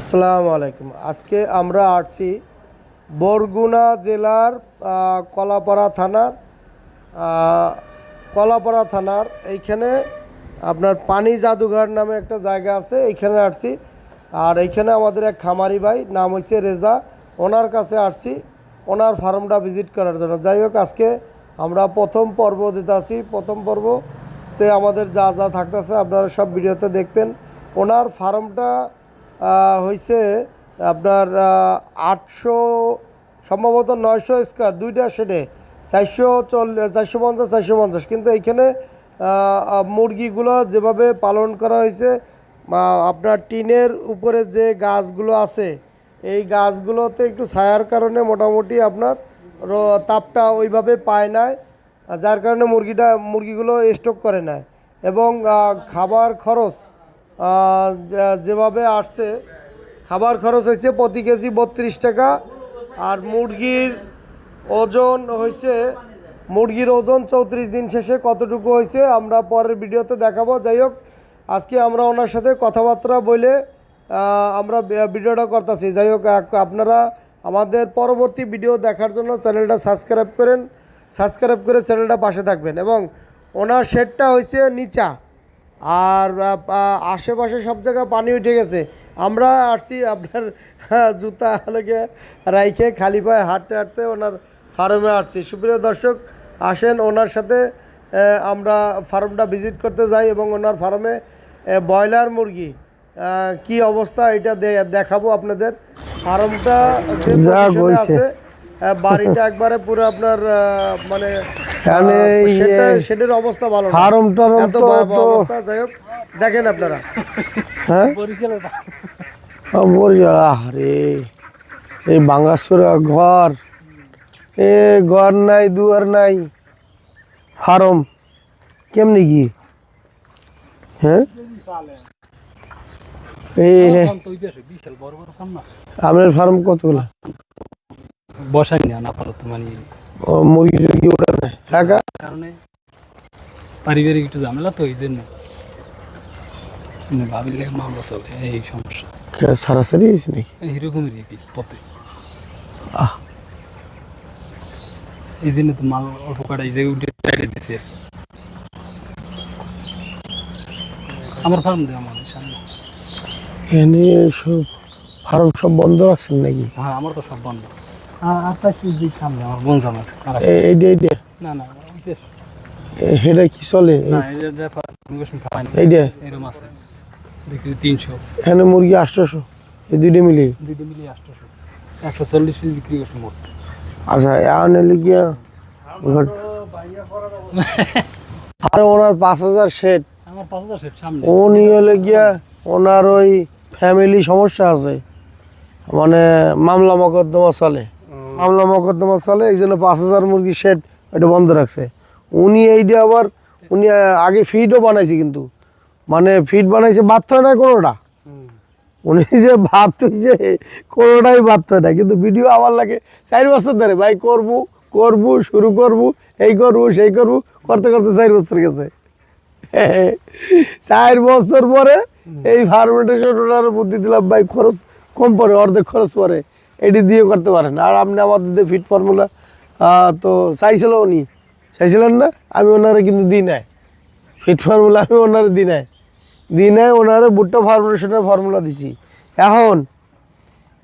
আসসালামু আলাইকুম। আজকে আমরা আসছি বরগুনা জেলার কলাপাড়া থানার কলাপাড়া থানার। এইখানে আপনার পানি জাদুঘর নামে একটা জায়গা আছে, এইখানে আসছি। আর এইখানে আমাদের এক খামারি ভাই, নাম হয়েছে রেজা। ওনার কাছে আসছি, ওনার ফার্মটা ভিজিট করার জন্য। যাই হোক, আজকে আমরা প্রথম পর্ব দিতে আসি। প্রথম পর্বতে আমাদের যা যা থাকতেছে আপনারা সব ভিডিওতে দেখবেন। ওনার ফার্মটা হইছে আপনার আটশো, সম্ভবত নয়শো স্কোয়ার, দুইটা শেডে, চারশো চল্লিশ চারশো পঞ্চাশ চারশো পঞ্চাশ। কিন্তু এইখানে মুরগিগুলো যেভাবে পালন করা হয়েছে আপনার টিনের উপরে যে গাছগুলো আছে, এই গাছগুলোতে একটু ছায়ার কারণে মোটামুটি আপনার তাপটা ওইভাবে পায় না যার কারণে মুরগিটা, মুরগিগুলো স্টক করে নেয় এবং খাবার খরচ যেভাবে আসছে, খাবার খরচ হয়েছে প্রতি কেজি বত্রিশ টাকা, আর মুরগির ওজন হয়েছে, মুরগির ওজন চৌত্রিশ দিন শেষে কতটুকু হয়েছে আমরা পরের ভিডিওতে দেখাবো। যাই হোক, আজকে আমরা ওনার সাথে কথাবার্তা বলে আমরা ভিডিওটা করতেছি। যাই হোক আপনারা আমাদের পরবর্তী ভিডিও দেখার জন্য চ্যানেলটা সাবস্ক্রাইব করেন, সাবস্ক্রাইব করে চ্যানেলটা পাশে থাকবেন। এবং ওনার শেডটা হয়েছে নিচা। আর আশেপাশে সব জায়গায় পানি উঠে গেছে। আমরা আসছি আপনার জুতা লেগে রাইখে খালি পায়ে হাঁটতে হাঁটতে ওনার ফার্মে আসছি। সুপ্রিয় দর্শক আসেন ওনার সাথে আমরা ফার্মটা ভিজিট করতে যাই এবং ওনার ফার্মে ব্রয়লার মুরগি কি অবস্থা এটা দেখাবো আপনাদের। ফার্মটা যে। আছে বাড়িটা একবারে পুরো আপনার আহ, মানে শেডের অবস্থা ভালো না। ফার্ম টার্ম এত অবস্থা যাই হোক দেখেন আপনারা। হ্যাঁ? বরিশাল আরে এই বাঙ্গাসুরা ঘর এ ঘর নাই দুয়ার নাই ফার্ম কেমনি কি? হ্যাঁ? এই আপনার ফার্ম কতগুলো? বসাই না পারত মানে মুরগি টুরগি ওটা নেই একা কারণে পারিবারিক একটু ঝামেলা তো এই জন্য। মানে ভাবিলে মামলা চলে এই সমস্যা। সারাসারি হয়েছে নাকি? পথে। আহ। এই জন্য তো মাল অল্প কাটা এই জায়গায় উঠে কি। আমার ফার্ম দেওয়া সামনে। এখানে সব ফার্ম সব বন্ধ রাখছেন নাকি? হ্যাঁ আমার তো সব বন্ধ। কি চলে? তিনশো। এখানে মুরগি আটশোশো। এই দুইটা মিলিয়ে। দুইটা মিলিয়ে আটশোশো। একশো চল্লিশ পিস বিক্রি করছে মোট। আচ্ছা এখানে আর ওনার পাঁচ হাজার সেট হাজার উনি হলে গিয়া ওনার ওই ফ্যামিলি সমস্যা আছে। মানে মামলা মকদ্দমা চলে। মামলা মকদ্দমা চলে এই জন্য পাঁচ হাজার মুরগি শেড এটা বন্ধ রাখছে। উনি এইটা আবার, উনি আগে ফিডও বানাইছে কিন্তু। মানে ফিড বানাইছে বাধ্য না কোনোটা? উনি যে ভাত যে কোনোটাই হয় না। কিন্তু ভিডিও আমার লাগে চার বছর ধরে, ভাই করব, করব, শুরু করব, এই করব, সেই করব, করতে করতে চার বছর গেছে। চার বছর পরে এই ফার্মেন্টেশন বুদ্ধি দিলাম, ভাই খরচ কম পড়ে, অর্ধেক খরচ পরে এটি দিয়ে করতে পারেন। আর আপনি আমাদের দিয়ে ফিট ফর্মুলা তো চাইছিল উনি চাইছিলেন না আমি ওনারে কিন্তু দিই নাই। ফিট ফর্মুলা আমি ওনারে দিই নাই। দিই নাই ওনারে ভুট্টা ফার্মেন্টেশনের ফর্মুলা দিছি। এখন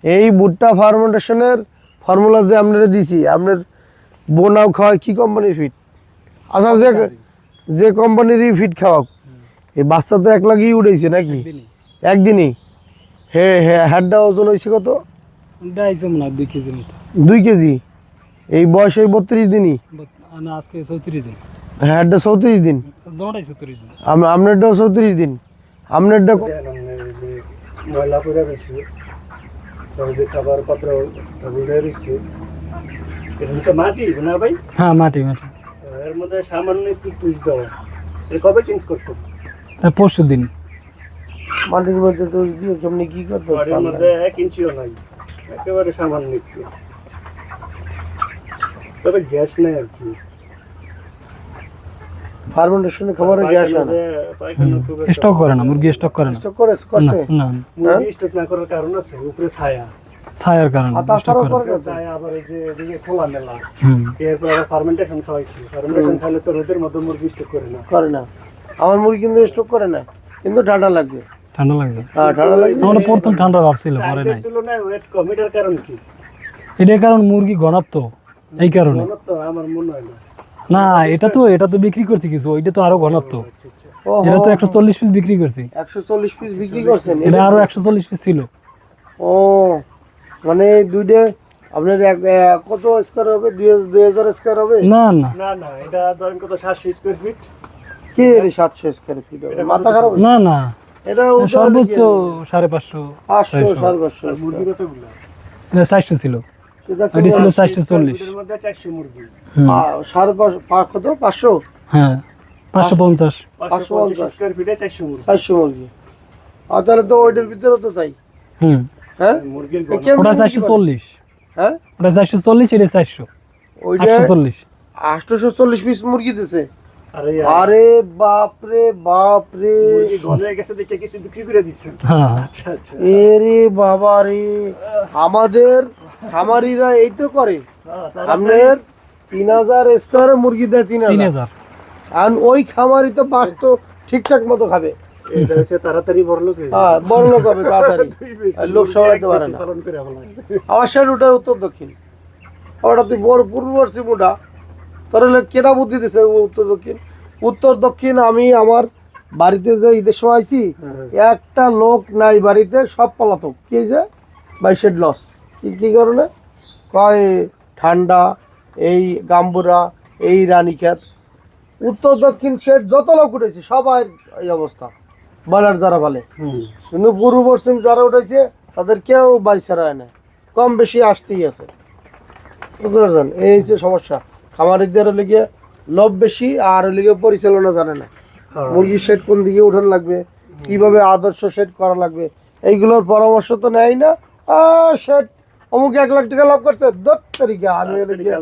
এই ভুট্টা ফার্মেন্টেশনের ফর্মুলা যে আপনারা দিছি আপনার বোনাও খাওয়ায় কী কোম্পানির ফিট আচ্ছা যে যে কোম্পানিরই ফিট খাওয়াক। এই বাচ্চা তো এক লাগেই উঠেছে নাকি? একদিনই। হে হ্যাঁ হ্যাডটা ওজন হয়েছে কত? ডাইছে মনে হয় দুই কেজির মতো। দুই কেজি? এই বয়স এই বত্রিশ দিনই? না আজকে চৌত্রিশ দিন। হ্যাডটা চৌত্রিশ দিন। দৌড়াই চৌত্রিশ দিন। আম- আপনারটাও চৌত্রিশ দিন। আপনারটা ময়লা করে রয়েছে। যে খাবার পাত্র উড়ে রয়েছে। এটা হচ্ছে মাটি না ভাই? হ্যাঁ মাটি মাটি। এর মধ্যে সামান্য একটু তুষ দেওয়া। এটা কবে চেঞ্জ করছে পরশু দিন মাটির মধ্যে দোষ দিয়ে কেমনি কি করতেছে বাড়ির মধ্যে এক ইঞ্চিও নাই। একেবারে সামান্য একটু। তবে গ্যাস নেই আর কি। ফার্মেন্টেশনের খাবারে গ্যাস হয় না। পায়খানা খুব একটা- স্টক করে না মুরগি স্টক করে না। স্টক করে করছে না মুরগি স্টক না করার কারণ আছে উপরে ছায়া। ছায়ার কারণে স্টক আবার এই যে এদিকে খোলা মেলা এরপর আবার ফার্মেন্টেশন খাওয়াইছি। ফার্মেন্টেশন খাইলে তো রোদের মধ্যে মুরগি স্টক করে না। করে না। আমার মুরগি কিন্তু স্টক করে না কিন্তু ঠান্ডা লাগবে। ঠান্ডা লাগবে হ্যাঁ ঠান্ডা আমরা প্রথম ঠান্ডা ভাবছিল পরে নাই। তুলনায় ওয়েট কম এটার কারণ কি? এটার কারণ মুরগি ঘনত্ব এই কারণে। আমার মনে হয় না। না এটা তো এটা তো বিক্রি করছি কিছু ওইটা তো আরও ঘনত্ব। এটা তো একশো চল্লিশ পিস বিক্রি করছি। একশো চল্লিশ পিস বিক্রি করছেন? এটা আরও একশো চল্লিশ পিস ছিল। ও মানে দুইটা আপনার কত স্কোয়ার হবে? দুই হাজার- স্কোয়ার হবে? না না। না না এটা ধরেন কত সাতশো স্কোয়ার ফিট কি সাতশো স্কোয়ার ফিট মাথা খারাপ? না না। এটা সর্বোচ্চ সাড়ে পাঁচশো পাঁচশো সাড়ে পাঁচশো মুরগি কতগুলো চারশো ছিল। এটি চারশো চল্লিশ। সাড়ে কত? পাঁচশো? হ্যাঁ পাঁচশো পঞ্চাশ। পাঁচশো পঞ্চাশ স্কোয়ার ফিটে চারশো মুরগি। চারশো মুরগি। আর তাহলে তো ওইটার ভিতরে তো তাই। হুম। হ্যাঁ? মুরগির ওটা চারশো চল্লিশ। হ্যাঁ? ওটা চারশো চল্লিশ এটা চারশো। ওইটা চল্লিশ। আটশোশো চল্লিশ পিস মুরগি দিছে। আর বাপরে বাপরে। হয়ে গেছে দেখে কিছু বিক্রি করে দিচ্ছেন হ্যাঁ। আচ্ছা আচ্ছা। এরে বাবা রে। আমাদের খামারিরা এই তো করে। হ্যাঁ, আপনার তিন হাজার স্কোয়ারে মুরগি দেয় তিন হাজার। হাজার। আর ওই খামারি তো বাস তো ঠিকঠাক মতো খাবে। তাড়াতাড়ি বড় লোক হ্যাঁ বড় হবে তাড়াতাড়ি। আর লোক সামলাতে পারে না। সাইড ওটা উত্তর দক্ষিণ। ওটা তুই বড় পূর্ববর্তী মোটা তোর হলে কেনা বুদ্ধি দিছে? উত্তর দক্ষিণ। উত্তর দক্ষিণ আমি আমার বাড়িতে যে ঈদের সময় আইছি একটা লোক নাই বাড়িতে সব পলাতক। কি হয়েছে বাইশের লস। কি কি কারণে? কয় ঠান্ডা এই গাম্বুরা এই রানীক্ষেত। উত্তর দক্ষিণ সেট যত লোক উঠেছে সবার এই অবস্থা। বলার যারা ভালে হুম। কিন্তু পূর্ব পশ্চিম যারা উঠেছে তাদের কেউ বাড়ি ছাড়া হয় না কম বেশি আসতেই আছে। বুঝতে পারছেন? এই হচ্ছে সমস্যা। খামারিদের লিগে লোভ বেশি আর লিগে পরিচালনা জানে না। হ্যাঁ। মুরগির শেড কোন দিকে উঠান লাগবে? কীভাবে আদর্শ শেড করা লাগবে? এইগুলোর পরামর্শ তো নেয় না। শেড অমুক এক লাখ টাকা লাভ করছে দত তারিখে আমি হলে গিয়ে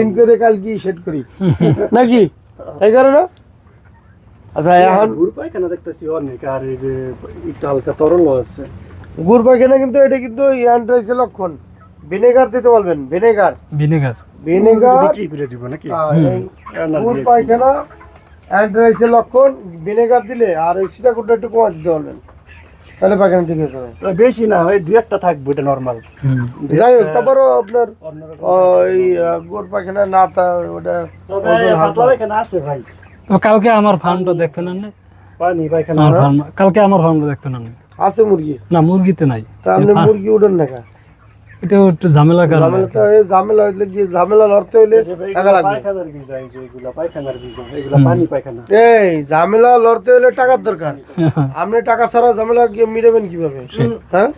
ঋণ করে কালকে শেড করি। নাকি? এই কারণে? আচ্ছা এখন ঘুর পায়খানা দেখতেছি অনেক আর এই যে একটু হালকা তরল আছে। গুড় পায়খানা কিন্তু এটা কিন্তু অ্যান্ট্রাইসের লক্ষণ। ভিনেগার দিতে বলবেন ভিনেগার? ভিনেগার। ভিনেগার বিক্রি করে দিব নাকি? আর এই না, গুড় পায়খানা অ্যান্ট্রাইসের লক্ষণ ভিনেগার দিলে আর এই সিটাকুটটা একটু কমা দিতে বলবেন তাহলে পায়খানা ঠিক হয়ে যাবে বেশি না ওই দুই একটা থাকবে এটা নর্মাল যাই হোক তারপরও আপনার ওই গুড় পায়খানা না তা ওটা আছে ভাই। তো কালকে আমার ফার্মটা দেখতে না? পানি পায়খানা কালকে আমার ফার্মটা দেখতে না। আছে মুরগি? না মুরগিতে নাই। তা আপনি মুরগি উঠেন না একটু ঝামেলা কারণে। ঝামেলা ঝামেলা হইলে কি ঝামেলা লড়তে হইলে টাকা লাগবে। এই ঝামেলা লড়তে হলে টাকার দরকার। আপনি টাকা ছাড়া ঝামেলা গিয়ে মিটাবেন কীভাবে? হ্যাঁ?